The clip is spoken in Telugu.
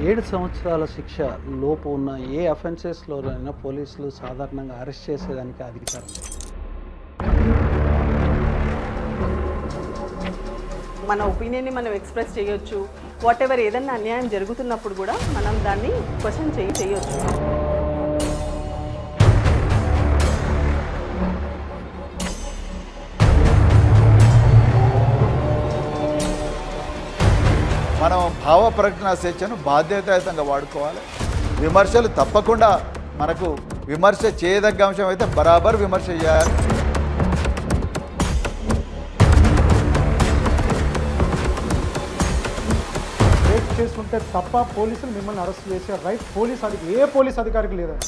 ఏడు సంవత్సరాల శిక్ష లోపు ఉన్న ఏ అఫెన్సెస్లోనైనా పోలీసులు సాధారణంగా అరెస్ట్ చేసేదానికి అధికారం. మన ఒపీనియన్ని మనం ఎక్స్ప్రెస్ చేయొచ్చు. వాట్ ఎవర్ ఏదన్నా అన్యాయం జరుగుతున్నప్పుడు కూడా మనం దాన్ని క్వశ్చన్ చేయి చేయొచ్చు. మనం భావ ప్రకటన స్వేచ్ఛను బాధ్యతాయుతంగా వాడుకోవాలి. విమర్శలు తప్పకుండా మనకు విమర్శ చేయదగ్గ అంశం అయితే బరాబర్ విమర్శ చేయాలి. చేసుకుంటే తప్ప పోలీసులు మిమ్మల్ని అరెస్ట్ చేసే రైట్ పోలీస్ అధికారి ఏ పోలీస్ అధికారికి లేదండి.